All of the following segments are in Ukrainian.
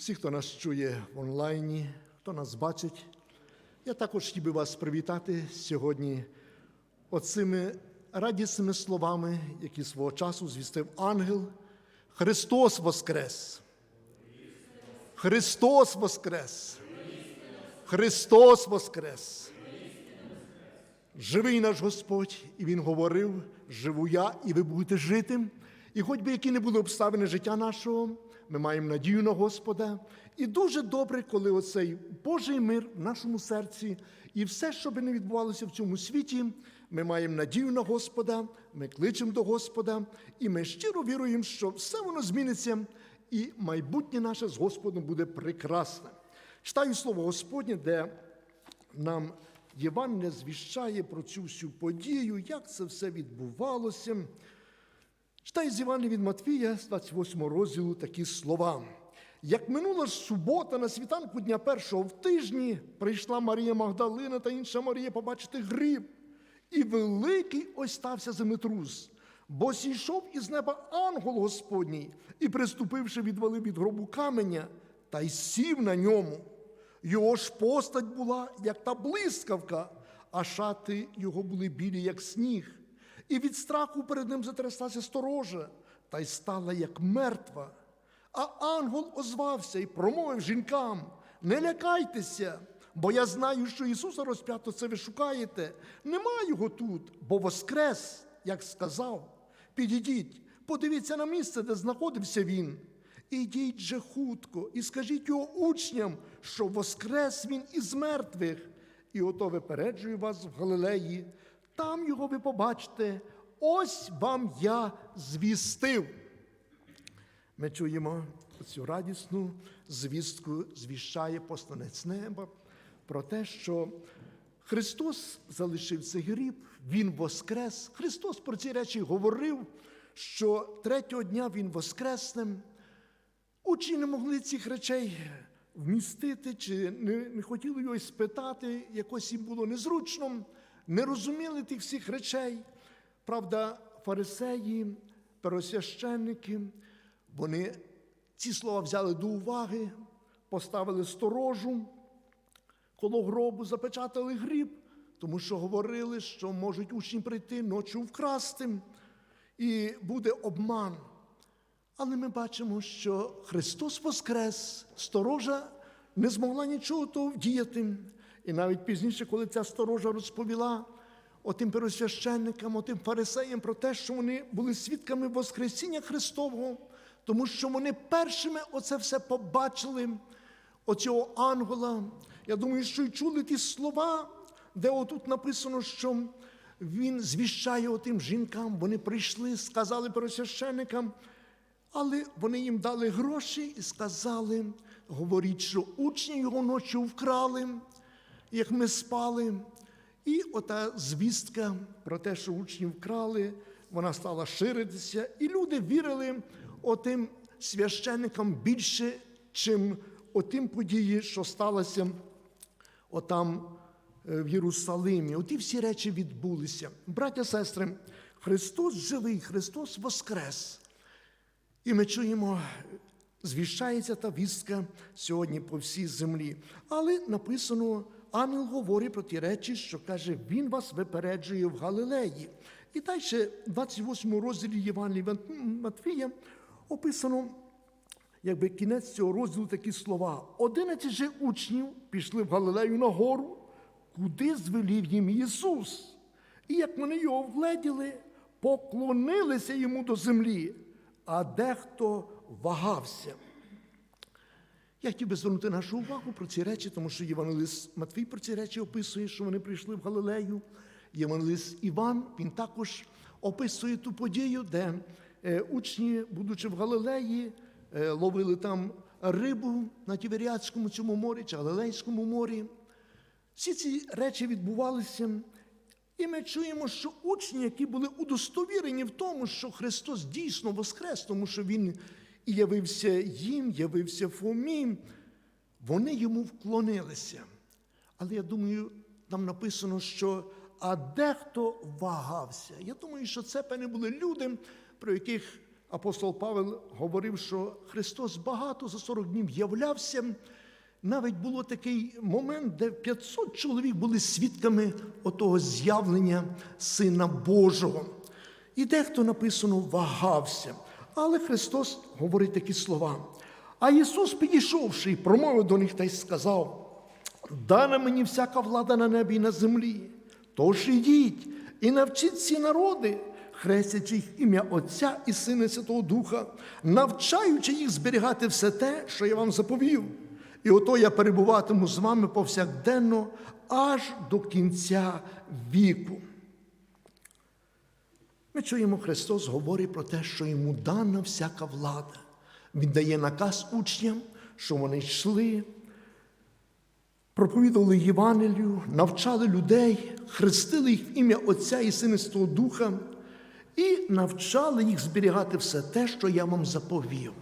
всі, хто нас чує в онлайні, хто нас бачить. Я також хотів би вас привітати сьогодні оцими радісними словами, які свого часу звістив ангел. Христос Воскрес! Христос Воскрес! Христос Воскрес! Живий наш Господь, і Він говорив: живу я, і ви будете жити. І хоч би які не були обставини життя нашого, ми маємо надію на Господа. І дуже добре, коли оцей Божий мир в нашому серці, і все, що би не відбувалося в цьому світі, ми маємо надію на Господа, ми кличемо до Господа, і ми щиро віруємо, що все воно зміниться, і майбутнє наше з Господом буде прекрасне. Читаю слово Господнє, де нам Євангелія звіщає про цю всю подію, як це все відбувалося. Читаю з Євангелія від Матвія, з 28 розділу, такі слова. Як минула субота на світанку дня першого в тижні, прийшла Марія Магдалина та інша Марія побачити гриб. І великий ось стався землетрус, бо зійшов із неба ангел Господній і, приступивши, відвалив від гробу каменя та й сів на ньому. Його ж постать була, як та блискавка, а шати його були білі, як сніг. І від страху перед ним затряслася сторожа, та й стала, як мертва. А ангел озвався і промовив жінкам: не лякайтеся, бо я знаю, що Ісуса розп'ято це ви шукаєте. Нема його тут, бо воскрес, як сказав. Підійдіть, подивіться на місце, де знаходився він. Ідіть же хутко і скажіть його учням, що воскрес він із мертвих. І ото випереджую вас в Галилеї. Там його ви побачите, ось вам я звістив. Ми чуємо цю радісну звістку, звіщає посланець неба про те, що Христос залишив цей гріб, Він воскрес. Христос про ці речі говорив, що третього дня Він воскресне. Учні не могли цих речей вмістити, чи не, не хотіли його спитати, якось їм було незручно, не розуміли тих всіх речей. Правда, фарисеї, первосвященники, вони ці слова взяли до уваги, поставили сторожу коло гробу, запечатали гріб, тому що говорили, що можуть учні прийти ночі вкрасти, і буде обман. Але ми бачимо, що Христос Воскрес, сторожа не змогла нічого того вдіяти. І навіть пізніше, коли ця сторожа розповіла отим первосвященникам, отим фарисеям про те, що вони були свідками Воскресіння Христового, тому що вони першими оце все побачили, оцього ангела. Я думаю, що й чули ті слова, де отут написано, що він звіщає отим жінкам, вони прийшли, сказали первосвященникам, але вони їм дали гроші і сказали, говоріть, що учні його ночі вкрали, як ми спали. І ота звістка про те, що учні вкрали, вона стала ширитися, і люди вірили отим священникам більше, чим отим події, що сталося отам е, в Єрусалимі. Оті всі речі відбулися. Браття, сестри, Христос живий, Христос Воскрес. І ми чуємо, звіщається та вістка сьогодні по всій землі. Але написано, ангел говорить про ті речі, що каже, Він вас випереджує в Галилеї. І далі, в 28 розділі Євангелія Матвія описано, якби кінець цього розділу такі слова. Одинадцять же учнів пішли в Галилею на гору, куди звелів їм Ісус. І як вони його вгледіли, поклонилися йому до землі а дехто вагався. Я хотів би звернути нашу увагу про ці речі, тому що Євангелист Матвій про ці речі описує, що вони прийшли в Галилею. Євангелист Іван він також описує ту подію, де е, учні, будучи в Галилеї, е, ловили там рибу на Тіверіатському цьому морі чи Галилейському морі. Всі ці речі відбувалися. І ми чуємо, що учні, які були удостовірені в тому, що Христос дійсно воскрес, тому що Він і явився їм, явився Фомі, вони йому вклонилися. Але я думаю, там написано, що а дехто вагався. Я думаю, що це певне були люди, про яких апостол Павел говорив, що Христос багато за 40 днів являвся. Навіть було такий момент, де 500 чоловік були свідками отого з'явлення Сина Божого. І дехто написано вагався. Але Христос говорить такі слова. А Ісус, підійшовши, промовив до них та й сказав: Дана мені всяка влада на небі і на землі. Тож ідіть і навчіть ці народи, хрестячи їх ім'я Отця і Сина Святого Духа, навчаючи їх зберігати все те, що я вам заповів. І ото я перебуватиму з вами повсякденно аж до кінця віку. Ми чуємо, Христос говорить про те, що йому дана всяка влада. Він дає наказ учням, що вони йшли, проповідували Євангелію, навчали людей, хрестили їх в ім'я Отця і Святого Духа і навчали їх зберігати все те, що я вам заповів.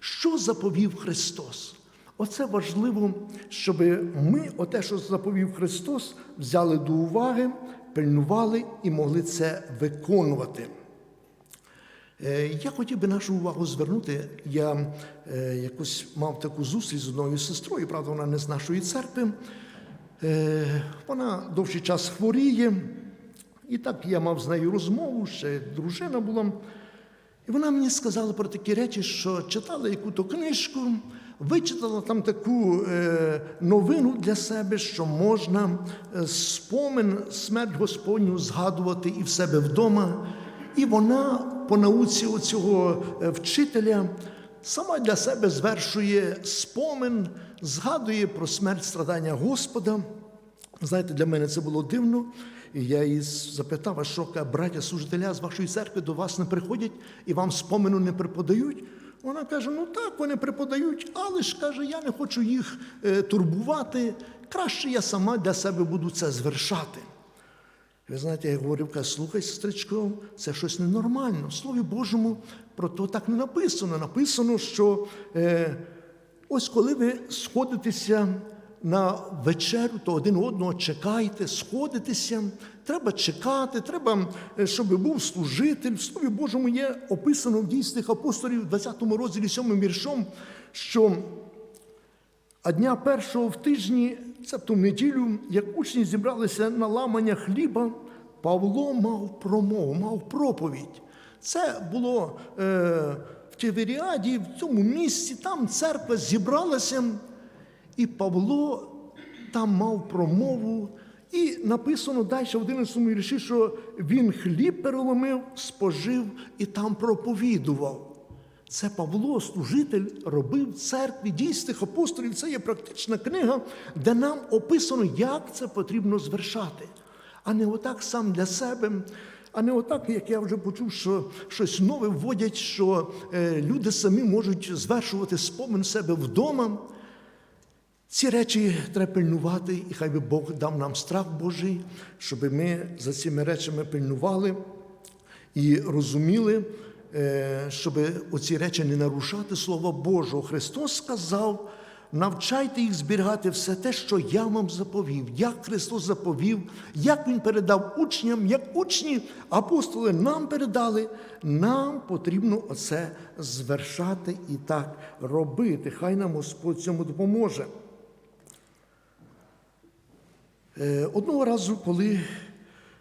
Що заповів Христос? Оце важливо, щоб ми, оте, що заповів Христос, взяли до уваги, пильнували і могли це виконувати. Е, Я хотів би нашу увагу звернути. Я е, якось мав таку зустріч з одною сестрою, правда, вона не з нашої церкви. Е, Вона довший час хворіє. І так я мав з нею розмову, ще дружина була. І вона мені сказала про такі речі, що читала яку-то книжку, вичитала там таку е, новину для себе, що можна е, спомин смерть Господню згадувати і в себе вдома. І вона по науці оцього е, вчителя сама для себе звершує спомин, згадує про смерть страдання Господа. Знаєте, для мене це було дивно. І я її запитав, а що браття служителя з вашої церкви до вас не приходять і вам спомину не преподають. Вона каже: ну так, вони преподають, але ж каже, я не хочу їх е, турбувати. Краще я сама для себе буду це звершати. Ви знаєте, я говорив, каже, слухай, сестричко, це щось ненормально. В Слові Божому про то так не написано. Написано, що е, ось коли ви сходитеся на вечерю, то один одного чекайте, сходитеся. Треба чекати, треба, е, щоб був служитель. В Слові Божому є описано в дійсних апостолів, в 20 розділі 7 віршом, що а дня першого в тижні, цебто в неділю, як учні зібралися на ламання хліба, Павло мав промову, мав проповідь. Це було е, в Тіверіаді, в цьому місці, там церква зібралася, і Павло там мав промову. І написано далі в 11 вірші, що він хліб переломив, спожив і там проповідував. Це Павло, служитель, робив церкві дійсних апостолів. Це є практична книга, де нам описано, як це потрібно звершати. А не отак сам для себе, а не отак, як я вже почув, що щось нове вводять, що е, люди самі можуть звершувати спомин себе вдома. Ці речі треба пильнувати, і хай би Бог дав нам страх Божий, щоб ми за цими речами пильнували і розуміли, е, щоб оці речі не нарушати Слова Божого. Христос сказав: навчайте їх зберігати все те, що я вам заповів, як Христос заповів, як Він передав учням, як учні апостоли нам передали, нам потрібно оце звершати і так робити. Хай нам Господь цьому допоможе. Е, Одного разу, коли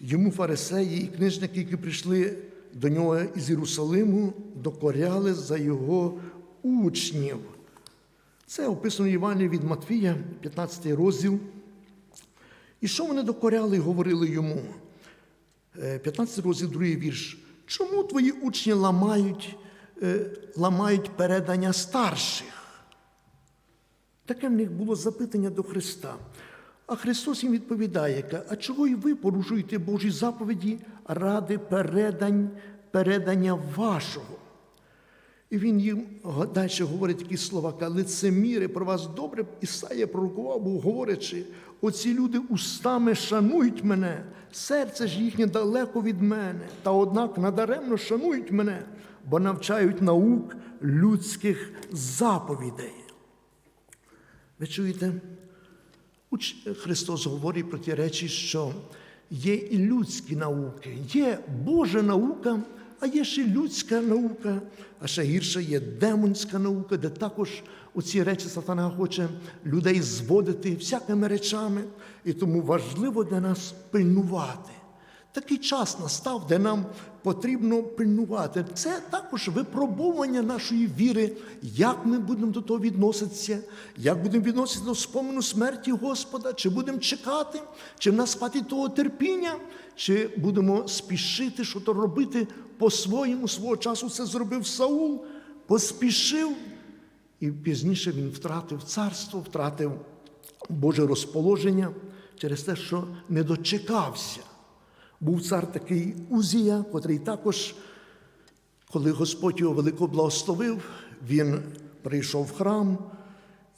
йому фарисеї і книжники, які прийшли до нього із Єрусалиму, докоряли за його учнів. Це описано в Івані від Матвія, 15 розділ. І що вони докоряли і говорили йому? Е, 15 розділ, другий вірш. Чому твої учні ламають, е, ламають передання старших? Таке в них було запитання до Христа. А Христос їм відповідає, а чого і ви порушуєте Божі заповіді ради передань, передання вашого? І він їм далі говорить такі слова, каже, лицеміри про вас добре Ісая пророкував, був говорячи, оці люди устами шанують мене, серце ж їхнє далеко від мене, та однак надаремно шанують мене, бо навчають наук людських заповідей. Ви чуєте? Христос говорить про ті речі, що є і людські науки, є Божа наука, А є ще людська наука, а ще гірше є демонська наука, де також у ці речі сатана хоче людей зводити всякими речами. І тому важливо для нас пильнувати. Такий час настав, де нам потрібно пильнувати. Це також випробування нашої віри, як ми будемо до того відноситися, як будемо відноситися до спомину смерті Господа, чи будемо чекати, чи в нас хватить того терпіння, чи будемо спішити, що то робити по-своєму. Свого часу це зробив Саул, поспішив, і пізніше він втратив царство, втратив Боже розположення через те, що не дочекався. Був цар такий Узія, котрий також, коли Господь його велико благословив, він прийшов в храм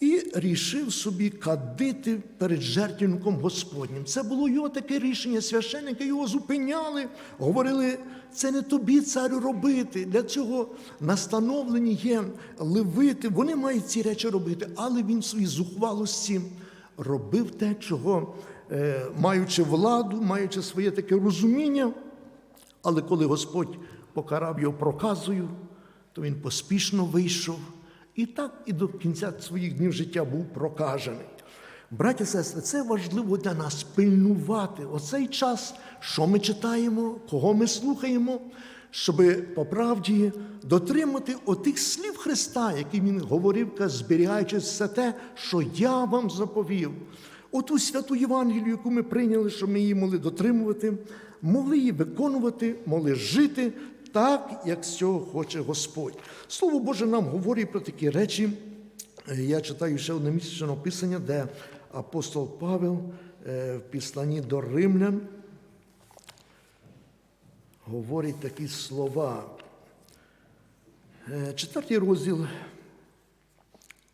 і рішив собі кадити перед жертвенником Господнім. Це було його таке рішення. Священники його зупиняли, говорили, це не тобі, царю, робити. Для цього настановлені є левити. Вони мають ці речі робити, але він в своїй зухвалості робив те, чого маючи владу, маючи своє таке розуміння. Але коли Господь покарав його проказою, то він поспішно вийшов і так і до кінця своїх днів життя був прокажений. Браті і сестри, це важливо для нас пильнувати оцей час, що ми читаємо, кого ми слухаємо, щоб по правді дотримати отих слів Христа, які Він говорив, зберігаючи все те, що я вам заповів. Оту святу Євангелію, яку ми прийняли, що ми її могли дотримувати, могли її виконувати, могли жити так, як з цього хоче Господь. Слово Боже нам говорить про такі речі. Е, Я читаю ще одне місячне описання, де апостол Павел е, в післанні до римлян говорить такі слова. Е, Четвертий розділ,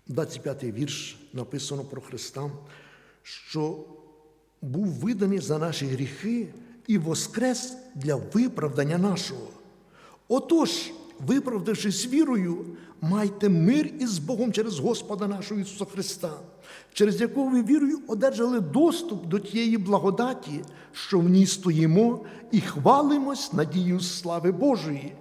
25-й вірш, написано про Христа, що був виданий за наші гріхи і воскрес для виправдання нашого. Отож, виправдавшись вірою, майте мир із Богом через Господа нашого Ісуса Христа, через якого ви вірою одержали доступ до тієї благодаті, що в ній стоїмо, і хвалимось надією слави Божої.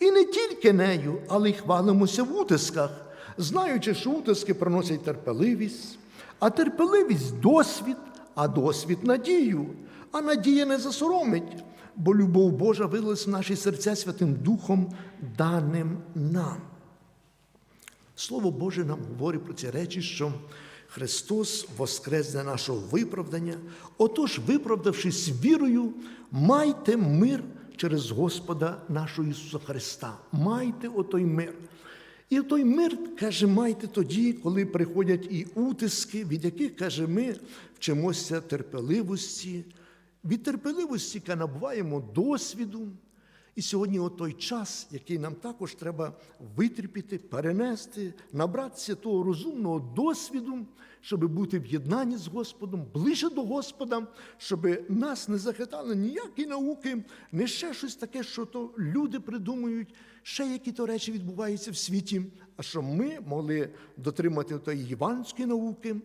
І не тільки нею, але й хвалимося в утисках, знаючи, що утиски приносять терпеливість, а терпеливість досвід, а досвід надію, а надія не засоромить, бо любов Божа вилилась в наші серця Святим Духом, даним нам. Слово Боже нам говорить про ці речі, що Христос воскрес для нашого виправдання. Отож, виправдавшись вірою, майте мир через Господа нашого Ісуса Христа. Майте отой мир. І той мир, каже, майте тоді, коли приходять і утиски, від яких, каже, ми вчимося терпеливості. Від терпеливості каже, набуваємо досвіду. І сьогодні от той час, який нам також треба витерпіти, перенести, набратися того розумного досвіду, щоб бути в єднанні з Господом, ближче до Господа, щоб нас не захитали ніякі науки, не ще щось таке, що то люди придумують, ще які то речі відбуваються в світі, а щоб ми могли дотримати тої євангельської науки,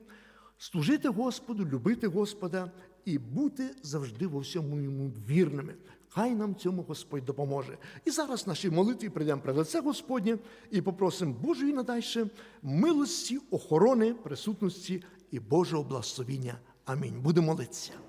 служити Господу, любити Господа і бути завжди во всьому йому вірними. Хай нам цьому Господь допоможе. І зараз в нашій молитві прийдемо при лице Господнє і попросимо Божої надальше милості, охорони, присутності і Божого благословіння. Амінь. Будемо молитися.